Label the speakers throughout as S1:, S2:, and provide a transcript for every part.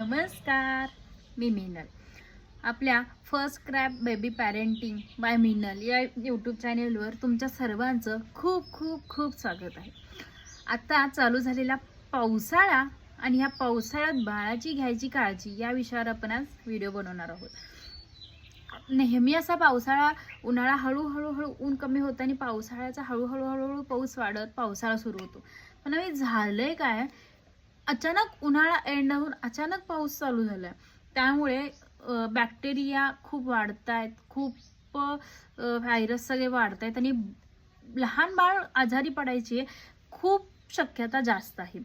S1: नमस्कार मी मिनल. आपल्या first cry baby parenting by Minal या यूट्यूब चॅनेलवर तुमच्या सर्वांचं खूप खूप खूप स्वागत आहे. आता चालू झालेला पावसाळा आणि ह्या पावसाळ्यात बाळाची घ्यायची काळजी या विषयावर आपण आज व्हिडिओ बनवणार आहोत. नेहमी असा पावसाळा उन्हाळा हळूहळू हळू ऊन कमी होतं आणि पावसाळ्याचा हळूहळू हळूहळू पाऊस वाढत पावसाळा सुरू होतो. पण हे झालंय काय? अचानक उन्हाळा एंड होऊन अचानक पाऊस चालू झालाय. त्यामुळे बॅक्टेरिया खूप वाढत आहेत खूप व्हायरस सगळे वाढत आहेत आणि लहान बाळ आजारी पडायची खूप शक्यता जास्त आहे.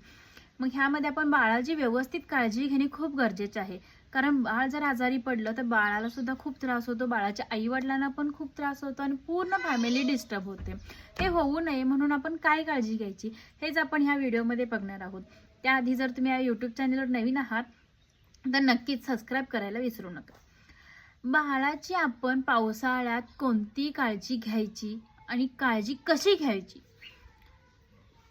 S1: मग ह्यामध्ये आपण बाळाची व्यवस्थित काळजी घेणे खूप गरजेचे आहे. कारण बाळ जर आजारी पडलं तर बाळाला सुद्धा खूप त्रास होतो. बाळाच्या आई वडिलांना पण खूप त्रास होतो आणि पूर्ण फॅमिली डिस्टर्ब होते. हे होऊ नये म्हणून आपण काय काळजी घ्यायची हेच आपण ह्या व्हिडिओमध्ये बघणार आहोत. त्याआधी जर तुम्ही या यूट्यूब चॅनलवर नवीन आहात तर नक्कीच सबस्क्राईब करायला विसरू नका. बाळाची आपण पावसाळ्यात कोणती काळजी घ्यायची आणि काळजी कशी घ्यायची?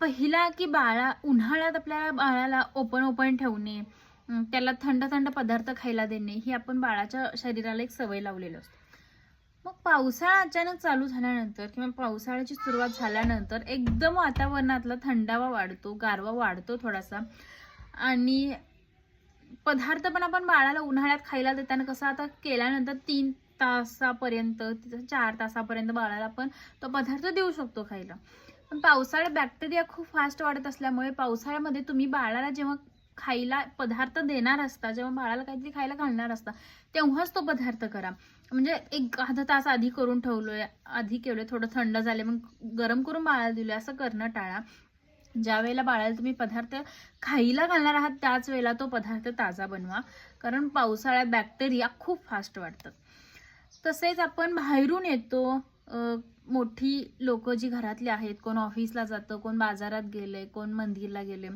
S1: पहिला की बाळा उन्हाळ्यात आपल्याला बाळाला ओपन ओपन ठेवणे त्याला थंड थंड पदार्थ खायला देणे ही आपण बाळाच्या शरीराला एक सवय लावलेली असते. मग पावसाळा अचानक चालू झाल्यानंतर किंवा पावसाळ्याची सुरुवात झाल्यानंतर एकदम वातावरणातला थंडावा वाढतो गारवा वाढतो थोडासा. आणि पदार्थ पण आपण बाळाला उन्हाळ्यात खायला देताना कसं आता केल्यानंतर तीन तासापर्यंत तिथं चार तासापर्यंत बाळाला आपण तो पदार्थ देऊ शकतो खायला. पण पावसाळ्यात बॅक्टेरिया खूप फास्ट वाढत असल्यामुळे पावसाळ्यामध्ये तुम्ही बाळाला जेव्हा खायला पदार्थ देणार असता जेव्हा बाळाला काहीतरी खायला घालणार असता तेव्हाच तो पदार्थ करा. म्हणजे एक अर्धा तास आधी करून ठेवलोय आधी केलोय थोडं थंड झाले मग गरम करून बाळाला दिलोय असं करणं टाळा. ज्या वेळेला बाळाला तुम्ही पदार्थ खायला घालणार आहात त्याच वेळेला तो पदार्थ ताजा बनवा. कारण पावसाळ्यात बॅक्टेरिया खूप फास्ट वाढतात. तसेच आपण बाहेरून येतो मोठी लोक जी घरातली आहेत कोण ऑफिसला जातं कोण बाजारात गेले कोण मंदिरला गेले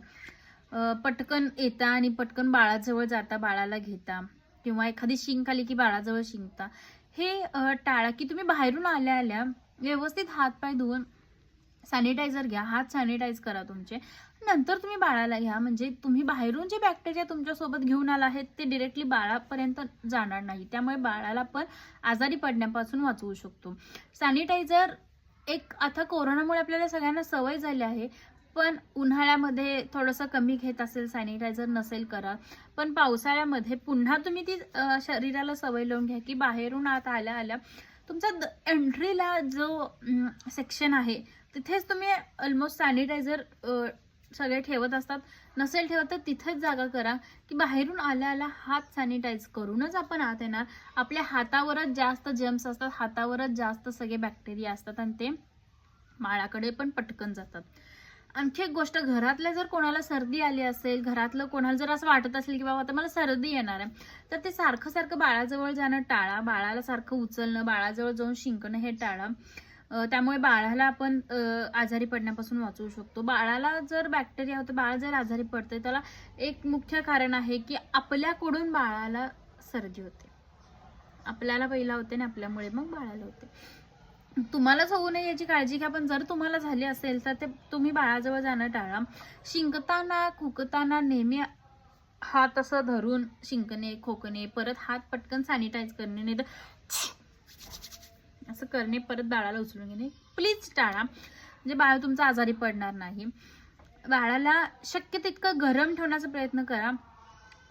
S1: पटकन येता आणि पटकन बाळाजवळ जाता बाळाला घेता. किंवा एखादी शिंक आली की बाळाजवळ शिंकता. हे टाळा की तुम्ही बाहेरून आल्या आल्या व्यवस्थित हातपाय धुवून सॅनिटायझर घ्या. हात सॅनिटाईज करा तुमचे. नंतर तुम्ही बाळाला घ्या. म्हणजे तुम्ही बाहेरून जे बॅक्टेरिया तुमच्यासोबत घेऊन आला आहेत ते डिरेक्टली बाळापर्यंत जाणार नाही. त्यामुळे बाळाला पण आजारी पडण्यापासून वाचवू शकतो. सॅनिटायझर एक आता कोरोनामुळे आपल्याला सगळ्यांना सवय झाली आहे. पण उन्हाळ्यामध्ये थोडंसं कमी घेत असेल सॅनिटायझर नसेल करा पण पावसाळ्यामध्ये पुन्हा तुम्ही ती शरीराला सवय लावून घ्या की बाहेरून आत आल्या आल्या तुमचा एंट्रीला जो सेक्शन आहे तिथेच तुम्ही ऑलमोस्ट सॅनिटायझर सगळे ठेवत असतात. नसेल ठेवत तर तिथेच जागा करा की बाहेरून आल्या आल्या हात सॅनिटाईज करूनच आपण आत येणार. आपल्या हातावरच जास्त जम्स असतात हातावरच जास्त सगळे बॅक्टेरिया असतात आणि ते माळाकडे पण पटकन जातात. आणखी एक गोष्ट घरातल्या जर कोणाला सर्दी आली असेल घरातलं कोणाला जर असं वाटत असेल की बाबा आता मला सर्दी येणार आहे तर ते सारखं सारखं बाळाजवळ जाणं टाळा बाळाला सारखं उचलणं बाळाजवळ जाऊन शिंकणं हे टाळा. त्यामुळे बाळाला आपण आजारी पडण्यापासून वाचवू शकतो. बाळाला जर बॅक्टेरिया होतं बाळ जर आजारी पडते त्याला एक मुख्य कारण आहे की आपल्याकडून बाळाला सर्दी होते. आपल्याला पहिला होते आणि आपल्यामुळे मग बाळाला होते. तुम्हालाच होऊ नये याची काळजी घ्या पण जर तुम्हाला झाली असेल तर ते तुम्ही बाळाजवळ जाणं टाळा. शिंकताना खुकताना नेहमी हात असं धरून शिंकणे खोकणे परत हात पटकन सॅनिटाईज करणे नाही तर असं करणे परत बाळाला उचलून घेणे. प्लीज टाळा. म्हणजे बाळ तुमचा आजारी पडणार नाही. बाळाला शक्य तितकं गरम ठेवण्याचा प्रयत्न करा.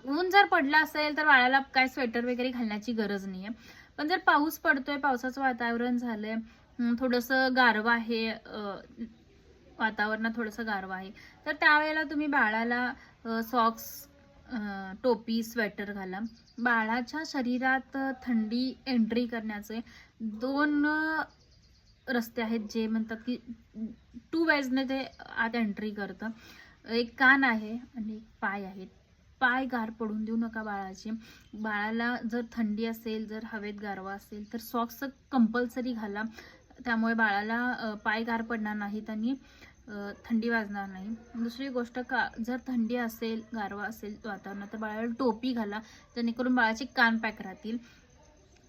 S1: ऊन जर पडला असेल तर बाळाला काय स्वेटर वगैरे घालण्याची गरज नाही आहे पण जर पाऊस पडतोय पावसाचं वातावरण झालंय हम्म, थोडंसं गारवा आहे वातावरणात थोडंसं गारवा आहे तर त्यावेळेला तुम्ही बाळाला सॉक्स टोपी स्वेटर घाला. बाळाच्या शरीरात थंडी एंट्री करण्याचे दोन रस्ते आहेत जे म्हणतात की टू वेजने ते आत एंट्री करतं. एक कान आहे आणि एक पाय आहेत पाय गार पडून देऊ नका बाळाचे बाळाला जर थंडी असेल जर हवेत गारवा असेल तर सॉक्स कंपल्सरी घाला. त्यामुळे बाळाला पाय गार पडणार नाहीत आणि थंडी वाजणार नाही. दुसरी गोष्ट का जर थंडी असेल गारवा असेल वातावरणात तर बाळाला टोपी घाला. जेणेकरून बाळाचे कान पॅक राहतील.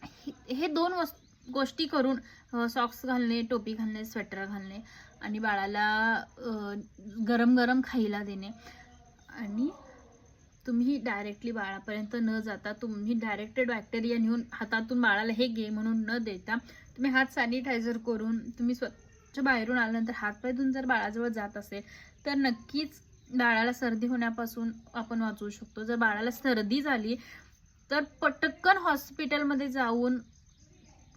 S1: हे- हे दोन वस् गोष्टी करून सॉक्स घालणे टोपी घालणे स्वेटर घालणे आणि बाळाला गरम गरम खायला देणे. आणि तुम्ही डायरेक्टली बाळापर्यंत न जाता तुम्ही डायरेक्ट बॅक्टेरिया नेऊन हातातून बाळाला हे घे म्हणून न देता तुम्ही हात सॅनिटायझर करून तुम्ही स्वच्छ बाहेरून आल्यानंतर हातपाय जर बाळाजवळ जात असेल तर नक्कीच बाळाला सर्दी होण्यापासून आपण वाचवू शकतो. जर बाळाला सर्दी झाली तर पटकन हॉस्पिटलमध्ये जाऊन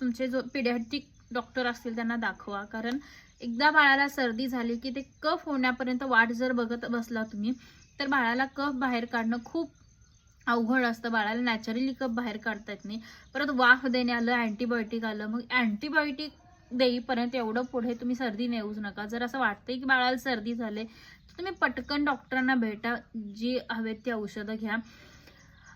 S1: तुमचे जो पिडियाट्रिक डॉक्टर असतील त्यांना दाखवा. कारण एकदा बाळाला सर्दी झाली की ते कफ होण्यापर्यंत वाट जर बघत बसला तुम्ही तर बाळाला कफ बाहेर काढणं खूप अवघड असतं. बाळाला नॅचरली कप बाहेर काढता येत नाही. परत वाफ देणे आलं अँटीबायोटिक आलं मग अँटीबायोटिक देईपर्यंत एवढं पुढे तुम्ही सर्दी नेऊच नका. जर असं वाटतंय की बाळाला सर्दी झाले तर तुम्ही पटकन डॉक्टरांना भेटा. जी हवेत ती औषधं घ्या.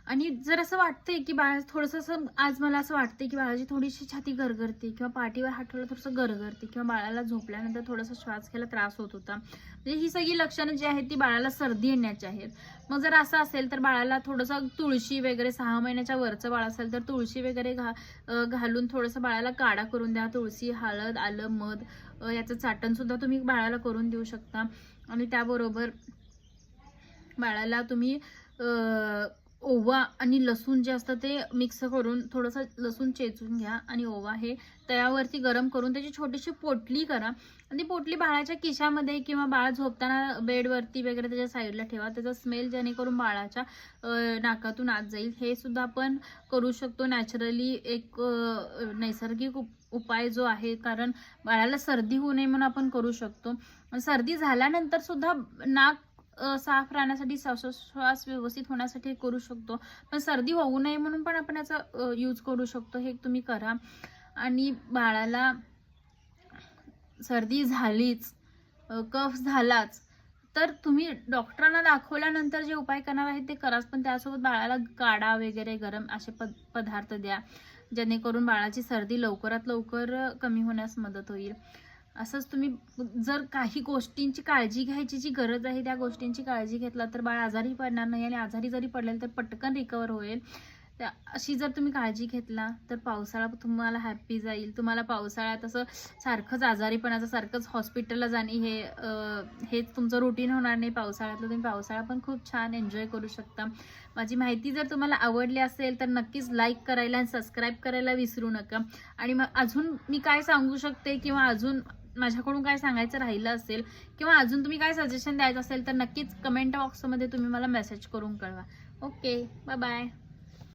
S1: आणि जर असं वाटतंय की बाळा थोडंसं असं आज मला असं वाटतंय की बाळाची थोडीशी छाती गरगरते किंवा पाठीवर हात थोडंसं गरगरते किंवा बाळाला झोपल्यानंतर थोडासा श्वास घ्यायला त्रास होत होता. म्हणजे ही सगळी लक्षणं जी आहेत ती बाळाला सर्दी येण्याची आहेत. मग जर असं असेल तर बाळाला थोडंसं तुळशी वगैरे सहा महिन्याच्या वरचं बाळ असेल तर तुळशी वगैरे घा घालून थोडंसं बाळाला काढा करून द्या. तुळशी हळद आलं मध याचं चाटणसुद्धा तुम्ही बाळाला करून देऊ शकता. आणि त्याबरोबर बाळाला तुम्ही अं, ओवा आणि लसूण जे असतं ते मिक्स करून थोडंसं लसूण चेचून घ्या आणि ओवा हे तयावरती गरम करून त्याची छोटीशी पोटली करा. आणि ती पोटली बाळाच्या खिशामध्ये किंवा बाळ झोपताना बेडवरती वगैरे त्याच्या साईडला ठेवा. त्याचा स्मेल जेणेकरून बाळाच्या नाकातून आत जाईल. हे सुद्धा आपण करू शकतो नॅचरली एक नैसर्गिक उप- उपाय जो आहे कारण बाळाला सर्दी होऊ नये म्हणून आपण करू शकतो. सर्दी झाल्यानंतर सुद्धा नाक साफ राहण्यासाठी श्वासोश्वास व्यवस्थित होण्यासाठी हे करू शकतो. पण सर्दी होऊ नये म्हणून पण आपण याचा यूज करू शकतो. हे तुम्ही करा. आणि बाळाला सर्दी झालीच कफ झालाच तर तुम्ही डॉक्टरांना दाखवल्यानंतर जे उपाय करणार आहेत ते कराच. पण त्यासोबत बाळाला काढा वगैरे गरम असे पद पदार्थ द्या. जेणेकरून बाळाची सर्दी लवकरात लवकर कमी होण्यास मदत होईल. असंच तुम्ही जर काही गोष्टींची काळजी घ्यायची जी गरज आहे त्या गोष्टींची काळजी घेतला तर बाळ आजारी पडणार नाही आणि आजारी जरी पडलेलं तर पटकन रिकवर होईल. त्या अशी जर तुम्ही काळजी घेतला तर पावसाळा तुम्हाला हॅप्पी जाईल. तुम्हाला पावसाळ्यात असं सारखंच आजारीपणाचं सारखंच हॉस्पिटलला जाणे हे हेच तुमचं रुटीन होणार नाही. पावसाळ्यातलं तुम्ही पावसाळा पण खूप छान एन्जॉय करू शकता. माझी माहिती जर तुम्हाला आवडली असेल तर नक्कीच लाईक करायला आणि सबस्क्राईब करायला विसरू नका. आणि मग अजून मी काय सांगू शकते किंवा अजून माझ्याकडून काय सांगायचं राहिलं असेल किंवा अजून तुम्ही काय सजेशन द्यायचं असेल तर नक्कीच कमेंट बॉक्समध्ये तुम्ही मला मेसेज करून कळवा. Okay bye bye